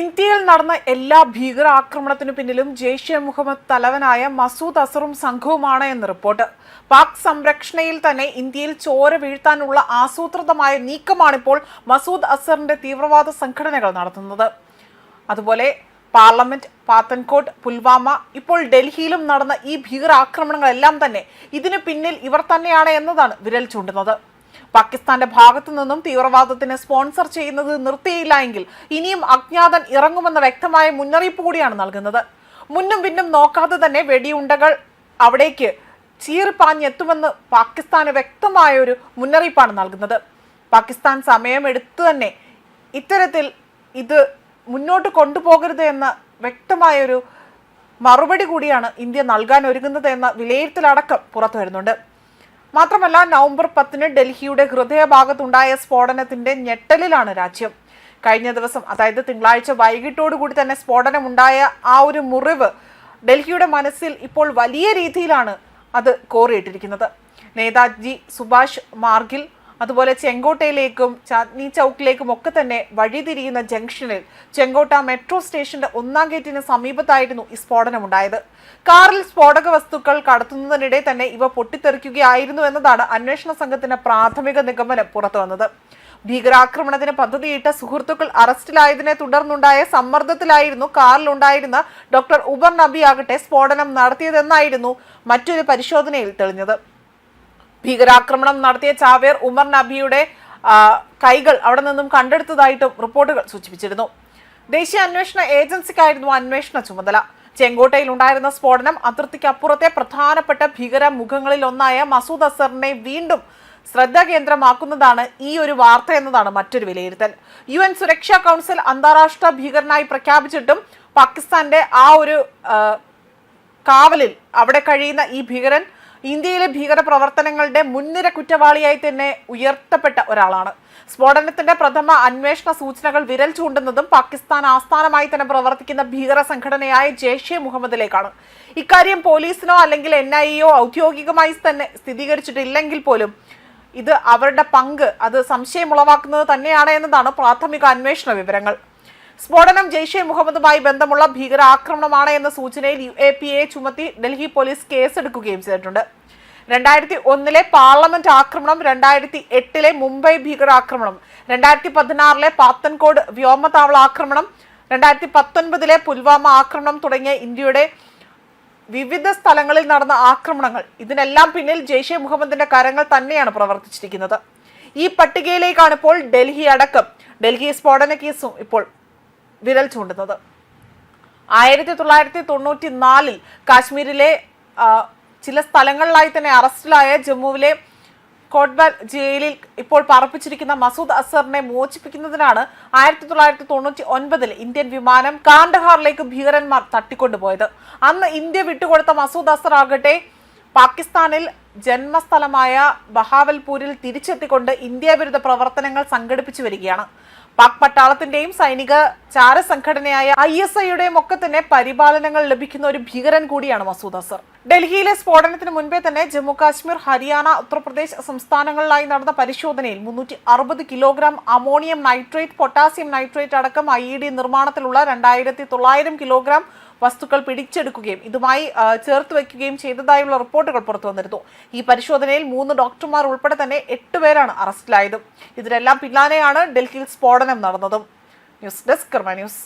ഇന്ത്യയിൽ നടന്ന എല്ലാ ഭീകരാക്രമണത്തിനു പിന്നിലും ജെയ്ഷെ മുഹമ്മദ് തലവനായ മസൂദ് അസറും സംഘവുമാണ് എന്ന് റിപ്പോർട്ട്. പാക് സംരക്ഷണയിൽ തന്നെ ഇന്ത്യയിൽ ചോര വീഴ്ത്താനുള്ള ആസൂത്രിതമായ നീക്കമാണിപ്പോൾ മസൂദ് അസറിന്റെ തീവ്രവാദ സംഘടനകൾ നടത്തുന്നത്. അതുപോലെ പാർലമെന്റ് പാത്തൻകോട്ട് പുൽവാമ ഇപ്പോൾ ഡൽഹിയിലും നടന്ന ഈ ഭീകരാക്രമണങ്ങളെല്ലാം തന്നെ ഇതിനു പിന്നിൽ ഇവർ തന്നെയാണ് എന്നതാണ് വിരൽ ചൂണ്ടുന്നത്. പാകിസ്ഥാന്റെ ഭാഗത്തു നിന്നും തീവ്രവാദത്തിന് സ്പോൺസർ ചെയ്യുന്നത് നിർത്തിയില്ല എങ്കിൽ ഇനിയും അജ്ഞാതൻ ഇറങ്ങുമെന്ന വ്യക്തമായ മുന്നറിയിപ്പ് കൂടിയാണ് നൽകുന്നത്. മുന്നും പിന്നും നോക്കാതെ തന്നെ വെടിയുണ്ടകൾ അവിടേക്ക് ചീറിപ്പാഞ്ഞെത്തുമെന്ന് പാകിസ്ഥാന് വ്യക്തമായ ഒരു മുന്നറിയിപ്പാണ് നൽകുന്നത്. പാകിസ്ഥാൻ സമയമെടുത്തു തന്നെ ഇത്തരത്തിൽ ഇത് മുന്നോട്ട് കൊണ്ടുപോകരുത് എന്ന വ്യക്തമായൊരു മറുപടി കൂടിയാണ് ഇന്ത്യ നൽകാൻ ഒരുങ്ങുന്നത് എന്ന വിലയിരുത്തലടക്കം പുറത്തു വരുന്നുണ്ട് മാത്രമല്ല നവംബർ പത്തിന് ഡൽഹിയുടെ ഹൃദയഭാഗത്തുണ്ടായ സ്ഫോടനത്തിന്റെ ഞെട്ടലിലാണ് രാജ്യം. കഴിഞ്ഞ ദിവസം അതായത് തിങ്കളാഴ്ച വൈകിട്ടോടുകൂടി തന്നെ സ്ഫോടനമുണ്ടായ ആ ഒരു മുറിവ് ഡൽഹിയുടെ മനസ്സിൽ ഇപ്പോൾ വലിയ രീതിയിലാണ് അത് കോറിയിട്ടിരിക്കുന്നത്. നേതാജി സുഭാഷ് മാർഗിൽ അതുപോലെ ചെങ്കോട്ടയിലേക്കും ചാന്ദ്നി ചൗക്കിലേക്കും ഒക്കെ തന്നെ വഴിതിരിയുന്ന ജംഗ്ഷനിൽ ചെങ്കോട്ട മെട്രോ സ്റ്റേഷന്റെ ഒന്നാം ഗേറ്റിന് സമീപത്തായിരുന്നു ഈ സ്ഫോടനമുണ്ടായത്. കാറിൽ സ്ഫോടക വസ്തുക്കൾ കടത്തുന്നതിനിടെ തന്നെ ഇവ പൊട്ടിത്തെറിക്കുകയായിരുന്നു എന്നതാണ് അന്വേഷണ സംഘത്തിന്റെ പ്രാഥമിക നിഗമനം പുറത്തു വന്നത്. ഭീകരാക്രമണത്തിന് പദ്ധതിയിട്ട സുഹൃത്തുക്കൾ അറസ്റ്റിലായതിനെ തുടർന്നുണ്ടായ സമ്മർദ്ദത്തിലായിരുന്നു കാറിലുണ്ടായിരുന്ന ഡോക്ടർ ഉബർ നബി ആകട്ടെ സ്ഫോടനം നടത്തിയതെന്നായിരുന്നു മറ്റൊരു പരിശോധനയിൽ തെളിഞ്ഞത്. ഭീകരാക്രമണം നടത്തിയ ചാവേർ ഉമർ നബിയുടെ കൈകൾ അവിടെ നിന്നും കണ്ടെടുത്തതായിട്ടും റിപ്പോർട്ടുകൾ സൂചിപ്പിച്ചിരുന്നു. ദേശീയ അന്വേഷണ ഏജൻസിക്കായിരുന്നു അന്വേഷണ ചുമതല. ചെങ്കോട്ടയിൽ ഉണ്ടായിരുന്ന സ്ഫോടനം അതിർത്തിക്ക് അപ്പുറത്തെ പ്രധാനപ്പെട്ട ഭീകര മുഖങ്ങളിൽ ഒന്നായ മസൂദ് അസറിനെ വീണ്ടും ശ്രദ്ധ കേന്ദ്രമാക്കുന്നതാണ് ഈ ഒരു വാർത്ത എന്നതാണ് മറ്റൊരു വിലയിരുത്തൽ. യു എൻ സുരക്ഷാ കൗൺസിൽ അന്താരാഷ്ട്ര ഭീകരനായി പ്രഖ്യാപിച്ചിട്ടും പാകിസ്ഥാന്റെ ആ ഒരു കാവലിൽ അവിടെ കഴിയുന്ന ഈ ഭീകരൻ ഇന്ത്യയിലെ ഭീകര പ്രവർത്തനങ്ങളുടെ മുൻനിര കുറ്റവാളിയായി തന്നെ ഉയർത്തപ്പെട്ട ഒരാളാണ്. സ്ഫോടനത്തിന്റെ പ്രഥമ അന്വേഷണ സൂചനകൾ വിരൽ ചൂണ്ടുന്നതും പാകിസ്ഥാൻ ആസ്ഥാനമായി തന്നെ പ്രവർത്തിക്കുന്ന ഭീകര സംഘടനയായ ജെയ്ഷെ മുഹമ്മദിലേക്കാണ്. ഇക്കാര്യം പോലീസിനോ അല്ലെങ്കിൽ എൻ ഐ എയോ ഔദ്യോഗികമായി തന്നെ സ്ഥിരീകരിച്ചിട്ടില്ലെങ്കിൽ പോലും ഇത് അവരുടെ പങ്ക് അത് സംശയമുളവാക്കുന്നത് തന്നെയാണ് എന്നതാണ് പ്രാഥമിക അന്വേഷണ വിവരങ്ങൾ. സ്ഫോടനം ജെയ്ഷെ മുഹമ്മദുമായി ബന്ധമുള്ള ഭീകരാക്രമണമാണ് എന്ന സൂചനയിൽ യു എ പി എ ചുമത്തി ഡൽഹി പോലീസ് കേസെടുക്കുകയും ചെയ്തിട്ടുണ്ട്. രണ്ടായിരത്തി ഒന്നിലെ പാർലമെന്റ് ആക്രമണം രണ്ടായിരത്തി എട്ടിലെ മുംബൈ ഭീകരാക്രമണം രണ്ടായിരത്തി പതിനാറിലെ പാത്തൻകോട് വ്യോമതാവള ആക്രമണം രണ്ടായിരത്തി പത്തൊൻപതിലെ പുൽവാമ ആക്രമണം തുടങ്ങിയ ഇന്ത്യയുടെ വിവിധ സ്ഥലങ്ങളിൽ നടന്ന ആക്രമണങ്ങൾ. ഇതിനെല്ലാം പിന്നിൽ ജെയ്ഷെ മുഹമ്മദിന്റെ കരങ്ങൾ തന്നെയാണ് പ്രവർത്തിച്ചിരിക്കുന്നത്. ഈ പട്ടികയിലേക്കാണ് ഇപ്പോൾ ഡൽഹി അടക്കം. ഡൽഹി സ്ഫോടന കേസും ഇപ്പോൾ വിരൽ ചൂണ്ടുന്നത്. ആയിരത്തി തൊള്ളായിരത്തി തൊണ്ണൂറ്റി നാലിൽ കാശ്മീരിലെ ചില സ്ഥലങ്ങളിലായി തന്നെ അറസ്റ്റിലായ ജമ്മുവിലെ കോട്ട്ബാൽ ജയിലിൽ ഇപ്പോൾ പാർപ്പിച്ചിരിക്കുന്ന മസൂദ് അസറിനെ മോചിപ്പിക്കുന്നതിനാണ് ആയിരത്തി തൊള്ളായിരത്തി തൊണ്ണൂറ്റി ഒൻപതിൽ ഇന്ത്യൻ വിമാനം കാണ്ഡഹാറിലേക്ക് ഭീകരന്മാർ തട്ടിക്കൊണ്ടുപോയത്. അന്ന് ഇന്ത്യ വിട്ടുകൊടുത്ത മസൂദ് അസർ ആകട്ടെ പാകിസ്ഥാനിൽ ജന്മസ്ഥലമായ ബഹാവൽപൂരിൽ തിരിച്ചെത്തിക്കൊണ്ട് ഇന്ത്യ വിരുദ്ധ പ്രവർത്തനങ്ങൾ സംഘടിപ്പിച്ചു വരികയാണ്. പാക് പട്ടാളത്തിന്റെയും സൈനിക ചാര സംഘടനയായ ഐ എസ് ഐയുടെയും ഒക്കെ തന്നെ പരിപാലനങ്ങൾ ലഭിക്കുന്ന ഒരു ഭീകരൻ കൂടിയാണ് മസൂദ് അസർ ഡൽഹിയിലെ സ്ഫോടനത്തിന് മുൻപേ തന്നെ ജമ്മു കാശ്മീർ ഹരിയാന ഉത്തർപ്രദേശ് സംസ്ഥാനങ്ങളിലായി നടന്ന പരിശോധനയിൽ മുന്നൂറ്റി അറുപത് kilogram ammonium nitrate potassium nitrate അടക്കം ഐ ഇ ഡി നിർമ്മാണത്തിലുള്ള രണ്ടായിരത്തി തൊള്ളായിരം കിലോഗ്രാം വസ്തുക്കൾ പിടിച്ചെടുക്കുകയും ഇതുമായി ചേർത്ത് വയ്ക്കുകയും ചെയ്തതായുള്ള റിപ്പോർട്ടുകൾ പുറത്തു വന്നിരുന്നു. ഈ പരിശോധനയിൽ മൂന്ന് ഡോക്ടർമാർ ഉൾപ്പെടെ തന്നെ എട്ട് പേരാണ് അറസ്റ്റിലായത്. ഇതിനെല്ലാം പിന്നാലെയാണ് ഡൽഹിയിൽ സ്ഫോടനം നടന്നതും. News desk Karma news.